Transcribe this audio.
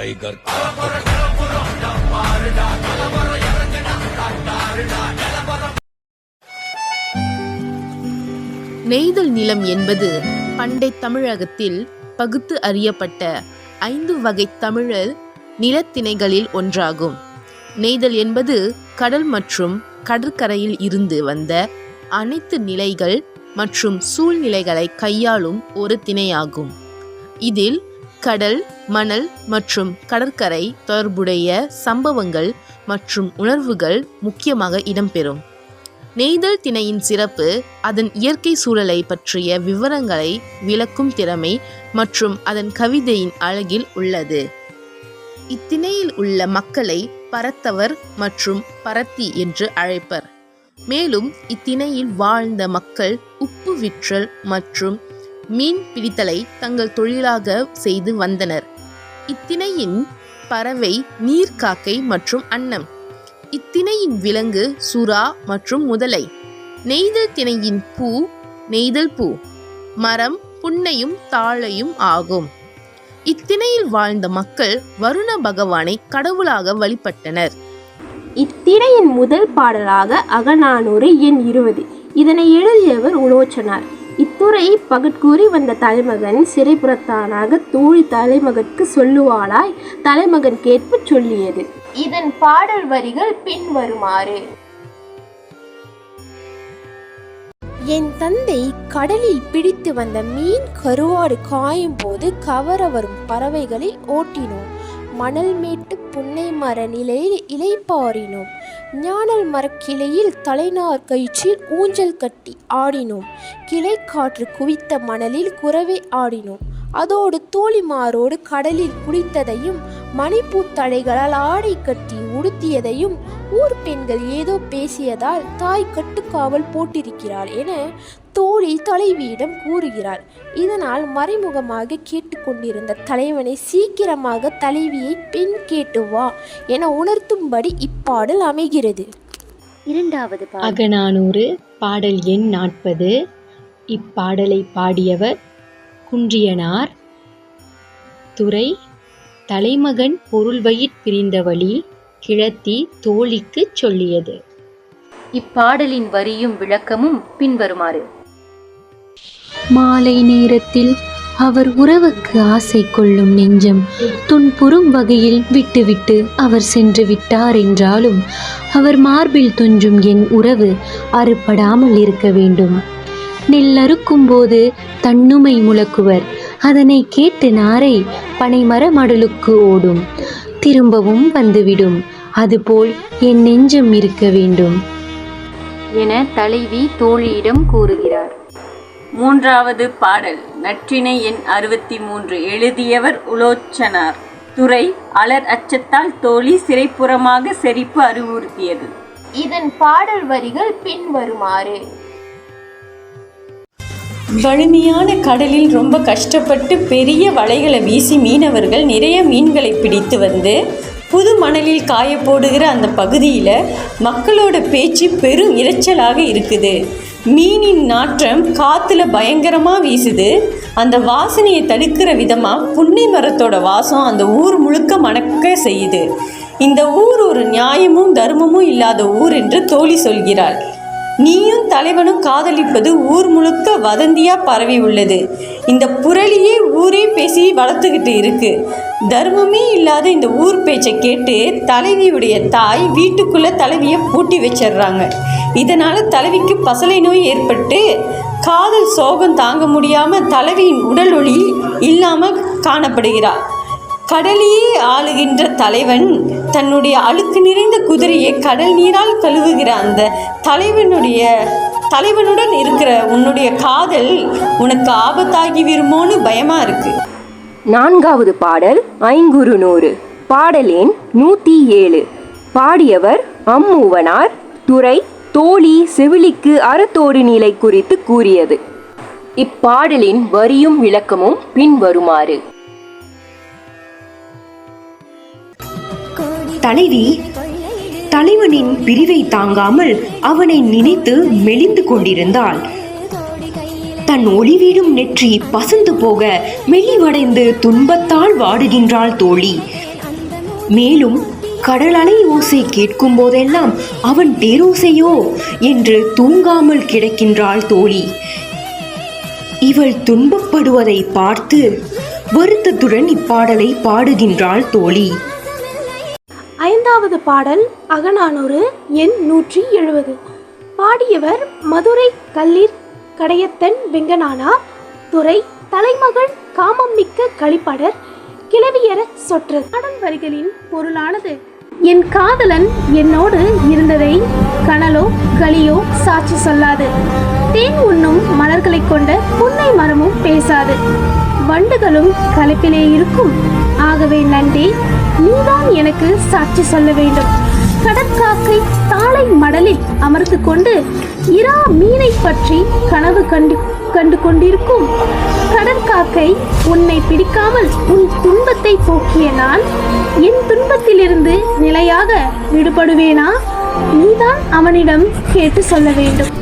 Tiger நெய்தல் நிலம் என்பது பண்டை தமிழகத்தில் பகுத்து அறியப்பட்ட ஐந்து வகை தமிழர் நிலத்திணைகளில் ஒன்றாகும். நெய்தல் என்பது கடல் மற்றும் கடற்கரையில் இருந்து வந்த அனைத்து நிலைகள் மற்றும் சூழ்நிலைகளை கையாளும் ஒரு திணையாகும். இதில் கடல் மணல் மற்றும் கடற்கரை தொடர்புடைய சம்பவங்கள் மற்றும் உணர்வுகள் முக்கியமாக இடம்பெறும். நெய்தல் திணையின் சிறப்பு அதன் இயற்கை சூழலை பற்றிய விவரங்களை விளக்கும் திறமை மற்றும் அதன் கவிதையின் அழகில் உள்ளது. இத்திணையில் உள்ள மக்களை பரத்தவர் மற்றும் பரத்தி என்று அழைப்பர். மேலும் இத்திணையில் வாழ்ந்த மக்கள் உப்பு விற்றல் மற்றும் மீன் பிடித்தலை தங்கள் தொழிலாக செய்து வந்தனர். இத்திணையின் பறவை நீர்க்காக்கை மற்றும் அன்னம். இத்திணையின் விலங்கு சுறா மற்றும் முதலை. நெய்தல் திணையின் பூ நெய்தல் பூ. மரம் புன்னையும் தாழையும் ஆகும். இத்திணையில் வாழ்ந்த மக்கள் வருண பகவானை கடவுளாக வழிபட்டனர். இத்திணையின் முதல் பாடலாக அகநானூறு எண் இருபது. இதனை எழுதியவர் உலோச்சனார். இத்துறை பகட்கூறி வந்த தலைமகன் சிறைப்புறத்தானாக தோழி தலைமகற்கு சொல்லுவாளாய். தலைமகன் கேட்பு சொல்லியது இதன் பாடல் வரிகள் பின்வருமாறு என் தந்தை கடலில் பிடித்து வந்த மீன் கருவாடு காயும் போது கவர வரும் பறவைகளில் ஓட்டினோம். மணல் மேட் புன்னை மர நிலையில் இலைப்பாரினோம் ஞானல் மரக்கிளையில் தலைநார் கயிற்றில் ஊஞ்சல் கட்டி ஆடினோம். கிளை காற்று குவித்த மணலில் குறவை ஆடினோம். அதோடு தோழிமாரோடு கடலில் குளித்ததையும் மணிப்பூத்தழைகளால் ஆடை கட்டி உடுத்தியதையும் ஊர் பெண்கள் ஏதோ பேசியதால் தாய் கட்டுக்காவல் போட்டிருக்கிறாள் என தோழி தலைவியிடம் கூறுகிறாள் இதனால் மறைமுகமாக கேட்டுக்கொண்டிருந்த தலைவனை சீக்கிரமாக தலைவியை பெண் கேட்டு வா என உணர்த்தும்படி இப்பாடல் அமைகிறது. இரண்டாவது பாடல். அகநானூறு பாடல் எண் நாற்பது. இப்பாடலை பாடியவர் குன்றியனார். துறை தலைமகன் பொருள்வயிற் பிரிந்த வழி கிழத்தி தோழிக்குச் சொல்லியது. இப்பாடலின் வரியும் விளக்கமும் பின்வருமாறு. மாலை நேரத்தில் அவர் உறவுக்கு ஆசை கொள்ளும் நெஞ்சம் துன்புறும் வகையில் விட்டுவிட்டு அவர் சென்று விட்டார் என்றாலும் அவர் மார்பில் துஞ்சும் என் உறவு அறுபடாமல் இருக்க வேண்டும். நெல் அறுக்கும் போது தன்னுமை முழக்குவர். அதனை கேட்டு நாரை பனைமர மடலுக்கு ஓடும். திரும்பவும் வந்துவிடும். அதுபோல் என் நெஞ்சம் இருக்க வேண்டும். என தலைவி தோழியிடம் கூறுகிறார். மூன்றாவது பாடல். நற்றிணை எண் அறுபத்தி மூன்று எழுதியவர் உலோச்சனார். துறை அலர் அச்சத்தால் தோழி சிறைப்புறமாக செறிப்பு அறிவுறுத்தியது. இதன் பாடல் வரிகள் பின்வருமாறு. வலிமையான கடலில் ரொம்ப கஷ்டப்பட்டு பெரிய வலைகளை வீசி மீனவர்கள் நிறைய மீன்களை பிடித்து வந்து புது மணலில் காய போடுகிற அந்த பகுதியில் மக்களோட பேச்சு பெரும் இரைச்சலாக இருக்குது. மீனின் நாற்றம் காற்றுல பயங்கரமாக வீசுது. அந்த வாசனையை தடுக்கிற விதமாக புன்னை மரத்தோட வாசம் அந்த ஊர் முழுக்க மணக்க செய்யுது. இந்த ஊர் ஒரு நியாயமும் தர்மமும் இல்லாத ஊர் என்று தோழி சொல்கிறாள். நீயும் தலைவனும் காதலிப்பது ஊர் முழுக்க வதந்தியா பரவி உள்ளது. இந்த புரளியே ஊரே பேசி வளர்த்துக்கிட்டு இருக்கு. தர்மமே இல்லாத இந்த ஊர் பேச்சை கேட்டு தலைவியுடைய தாய் வீட்டுக்குள்ள தலைவியை பூட்டி வச்சிடுறாங்க. இதனால தலைவிக்கு பசலை நோய் ஏற்பட்டு காதல் சோகம் தாங்க முடியாம தலைவியின் உடல் ஒளி இல்லாம காணப்படுகிறார் கடலையே ஆளுகின்ற தலைவன் தன்னுடைய அழுக்கு நிறைந்த குதிரையை கடல் நீரால் கழுவுகிற அந்த தலைவனுடைய தலைவனுடன் இருக்கிற உன்னுடைய காதல் உனக்கு ஆபத்தாகி விருமோன்னு பயமா இருக்கு. நான்காவது பாடல் ஐங்குறு நூறு. பாடல் எண் நூற்றி ஏழு. பாடியவர் அம்மூவனார். துறை தோழி செவிலிக்கு அறத்தோடு நிலை குறித்து கூறியது. இப்பாடலின் வரியும் விளக்கமும் பின்வருமாறு தலைவி தலைவனின் பிரிவை தாங்காமல் அவனை நினைத்து மெலிந்து கொண்டிருந்தாள். தன் ஒளிவீடும் நெற்றி பசந்து போக மெலிவடைந்து துன்பத்தால் வாடுகின்றாள் தோழி. மேலும் கடல் அலை ஓசை கேட்கும் போதெல்லாம் அவன் தேரோசையோ என்று தூங்காமல் கிடக்கின்றாள் தோழி. இவள் துன்பப்படுவதை பார்த்து வருத்தத்துடன் இப்பாடலை பாடுகின்றாள் தோழி. ஐந்தாவது பாடல் அகநானூறு எண் நூற்றி எழுபது. பாடியவர் மதுரை கல்லீர் கடையத்தன் வெங்கனானார் துறை தலைமகள் காமம் மிக்க களிப்படர் கிளவியர சொற்று. பாடல் வரிகளின் பொருளானது. என் காதலன் என்னோடு இருந்ததை கனலோ களியோ சாட்சி சொல்லாது. தேன் உண்ணும் மலர்களைக் கொண்ட புன்னை மரமும் பேசாது. வண்டுகளும் களைப்பிலே இருக்கும். ஆகவே நன்றி. நீதான் எனக்கு சாட்சி சொல்ல வேண்டும். கடற்காக்கை தாளை மடலில் அமர்ந்து கொண்டு இரா மீனை பற்றி கனவு கண்டு கண்டு கொண்டிருக்கும். கடற்காக்கை உன்னை பிடிக்காமல் உன் துன்பத்தை போக்கிய நான் என் துன்பத்திலிருந்து நிலையாக விடுபடுவேனா? நீதான் அவனிடம் கேட்டு சொல்ல வேண்டும்.